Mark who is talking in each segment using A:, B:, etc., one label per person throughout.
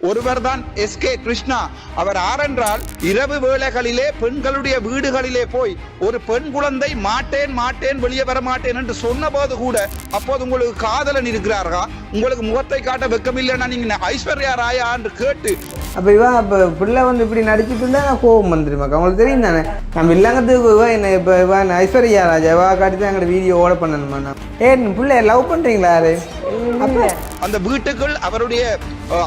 A: ஒருவர்தான் S K Krishna. அவர் ஆரென்றால் இரவு வேளைகளிலே பெண்களுடைய வீடுகளிலே போய் ஒரு பெண் குழந்தை மாட்டேன் மாட்டேன் வெளியே வர மாட்டேன் என்று சொன்னபோது கூட அப்போது உங்களுக்கு காதலன் இருக்கிறார்களா உங்களுக்கு முகத்தை காட்ட வெக்கமில்லைன்னா நீங்க ஐஸ்வர்யா ராயா என்று கேட்டு
B: அப்போ இவன் இப்போ பிள்ளை வந்து இப்படி நடிச்சிட்டு இருந்தா நான் கோபம் வந்துருமாக்கா உங்களுக்கு தெரியும் தானே? நம்ம இல்லங்கத்துக்கு இவன் என்ன இப்போ இவன் ஐஸ்வர்யா ராஜா இவா காட்டி தான் எங்களோட வீடியோ ஓட பண்ணணுமா நான் ஏ பிள்ளை லவ் பண்ணுறீங்களா யாரு? அப்போ
A: அந்த வீட்டுக்குள் அவருடைய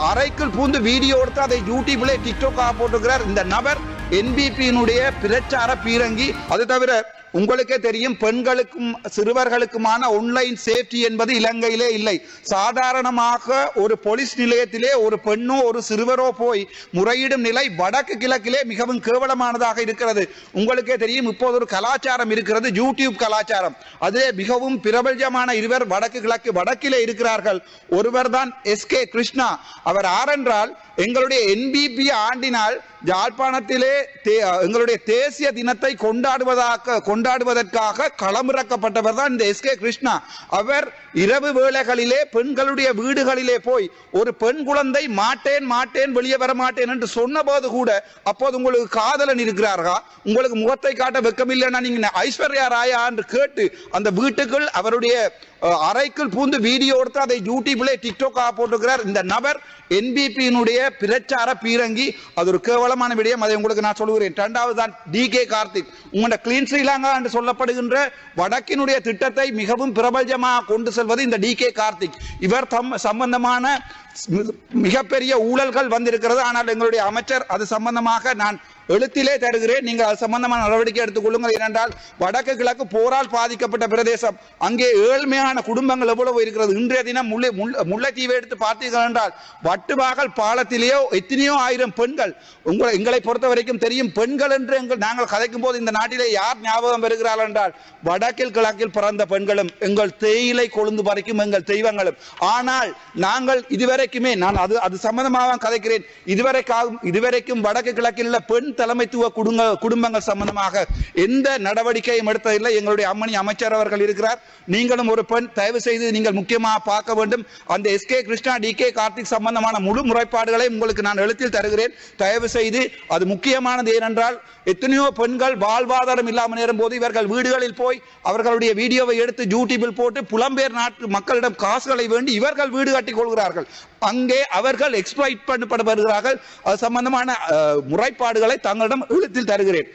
A: அறைக்குள் பூந்து வீடியோ எடுத்து அதை யூடியூப்ல டிக்டாக் போட்டுக்கிறார் இந்த நபர். என்பிபியினுடைய பிரச்சார பீரங்கி. அது தவிர உங்களுக்கே தெரியும் பெண்களுக்கும் சிறுவர்களுக்குமான ஒன்லைன் சேஃப்டி என்பது இலங்கையிலே இல்லை. சாதாரணமாக ஒரு போலீஸ் நிலையத்திலே ஒரு பெண்ணோ ஒரு சிறுவரோ போய் முறையிடும் நிலை வடக்கு கிழக்கிலே மிகவும் கேவலமானதாக இருக்கிறது. உங்களுக்கே தெரியும் இப்போது ஒரு கலாச்சாரம் இருக்கிறது யூடியூப் கலாச்சாரம். அதிலே மிகவும் பிரபல்யமான இருவர் வடக்கு கிழக்கு வடக்கிலே இருக்கிறார்கள். ஒருவர் தான் எஸ் கே கிருஷ்ணா. அவர் ஆரென்றால் எங்களுடைய என்பிபி ஆண்டினால் யாழ்ப்பாணத்திலே தே- எங்களுடைய தேசிய தினத்தை கொண்டாடுவதாக கொண்டாடுவதற்காக களமிறக்கப்பட்டவர் தான் இந்த எஸ் கே கிருஷ்ணா. அவர் இரவு வேளைகளிலே பெண்களுடைய வீடுகளிலே போய் ஒரு பெண் குழந்தை மாட்டேன் மாட்டேன் வெளியே வர மாட்டேன் என்று சொன்னபோது கூட அப்போது உங்களுக்கு காதலன் இருக்கிறார்களா? உங்களுக்கு முகத்தை காட்ட வெக்கமில்லைன்னா நீங்க ஐஸ்வர்யா ராயா என்று கேட்டு அந்த வீட்டுக்குள் அவருடைய அறைக்குள் பூந்து வீடியோ எடுத்து அதை யூடியூப்ல டிக்டோக்காக போட்டுக்கிறார் இந்த நபர் என்பிபியினுடைய பிரச்சார பீரங்கி. அது ஒரு கேவலமான விடயம். அதை உங்களுக்கு நான் சொல்கிறேன் இரண்டாவது தான் டி கே கார்த்திக். உங்களோட கிளீன் ஸ்ரீலங்கா என்று சொல்லப்படுகின்ற வடக்கினுடைய திட்டத்தை மிகவும் பிரபலமாக கொண்டு செல்வது இந்த டி கே கார்த்திக். இவர் தம் சம்பந்தமான மிகப்பெரிய ஊழல்கள் வந்திருக்கிறது. ஆனால் எங்களுடைய அமைச்சர் அது சம்பந்தமாக நான் எழுத்திலே தருகிறேன். நீங்கள் அது சம்பந்தமான நடவடிக்கை எடுத்துக்கொள்ளுங்கள் ஏனென்றால் வடக்கு கிழக்கு போரால் பாதிக்கப்பட்ட பிரதேசம். அங்கே ஏழ்மையான குடும்பங்கள் எவ்வளவு இருக்கிறது. இன்றைய தினம் முல்லை முல்லை- முல்லைத்தீவை எடுத்து பார்த்தீர்கள் என்றால் வட்டுவாகல் பாலத்திலேயோ எத்தனையோ ஆயிரம் பெண்கள் உங்களை எங்களை பொறுத்த வரைக்கும் தெரியும் பெண்கள் என்று எங்கள் நாங்கள் கதைக்கும் போது இந்த நாட்டிலே யார் ஞாபகம் வருகிறார்கள் என்றால் வடக்கில் கிழக்கில் பிறந்த பெண்களும் எங்கள் தேயிலை கொழுந்து பறிக்கும் எங்கள் தெய்வங்களும். ஆனால் நாங்கள் இதுவரைக்குமே நான் அது அது சம்பந்தமாக கதைக்கிறேன். இதுவரைக்காகும் இதுவரைக்கும் வடக்கு கிழக்கில் உள்ள பெண் தலைமைத்துவ குடும்ப குடும்பங்கள் சம்பந்தமாக எந்த நடவடிக்கையும் எடுத்ததில்லை. எங்களுடைய அம்மணி அமைச்சர் அவர்கள் இருக்கிறார். நீங்களும் ஒரு பெண் தயவு செய்து நீங்கள் முக்கியமாக பார்க்க வேண்டும். அந்த S K Krishna T K Karthik சம்பந்தமான முழு முறைப்பாடுகளை உங்களுக்கு நான் எழுத்தில் தருகிறேன். தயவு செய்து அது முக்கியமானது ஏனென்றால் எத்தனையோ பெண்கள் வாழ்வாதாரம் இல்லாமல் நேரும் போது இவர்கள் வீடுகளில் போய் அவர்களுடைய வீடியோவை எடுத்து யூடியூபில் போட்டு புலம்பெயர் நாட்டு மக்களிடம் காசுகளை வேண்டி இவர்கள் வீடு கட்டிக் கொள்கிறார்கள். அங்கே அவர்கள் எக்ஸ்பிளைட் பண்ணப்படுகிறார்கள் அது சம்பந்தமான முறைப்பாடுகளை தங்களிடம் எழுத்தில் தருகிறேன்.